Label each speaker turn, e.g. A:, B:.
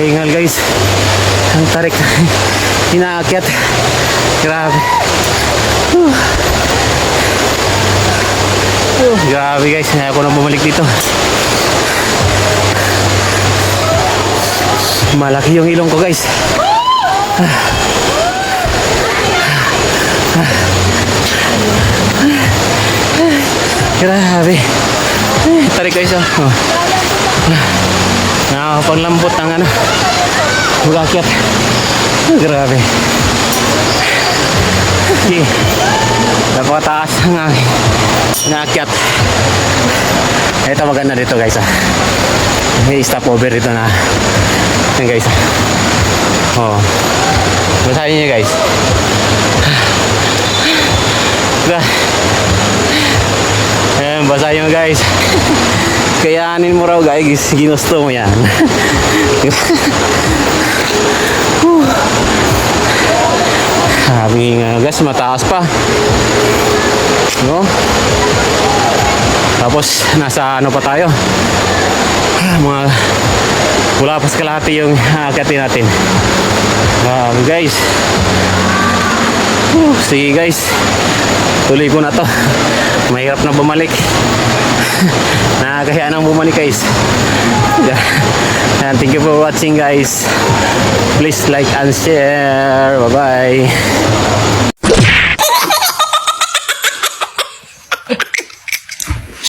A: Napakahingal guys. Ang tarik. Inaakyat. Grabe. Whew. Whew, Grabe guys. Kaya ako na bumalik dito. Malaki yung ilong ko guys. Grabe. Tarik guys oh. Oh. Nakakapaglambot ng ano. Magakyat. Grabe. Okay. Napakataas ang aking naakyat. Ito maganda dito guys ah. May stopover dito na. Yan guys ah. Oh. Basahin niyo guys. Ayan, basahin mo guys. Kayanin mo raw guys, ginusto mo yan. Sabi nga guys, mataas pa. No? Tapos, nasa ano pa tayo? Ah, Mga wala pa sa yung aakyatin natin. Um, guys. Whew, sige guys. Tuloy ko na to. Mahirap na bumalik. Nakakahiya nang bumalik guys. Thank you for watching guys. Please like and share. Bye bye.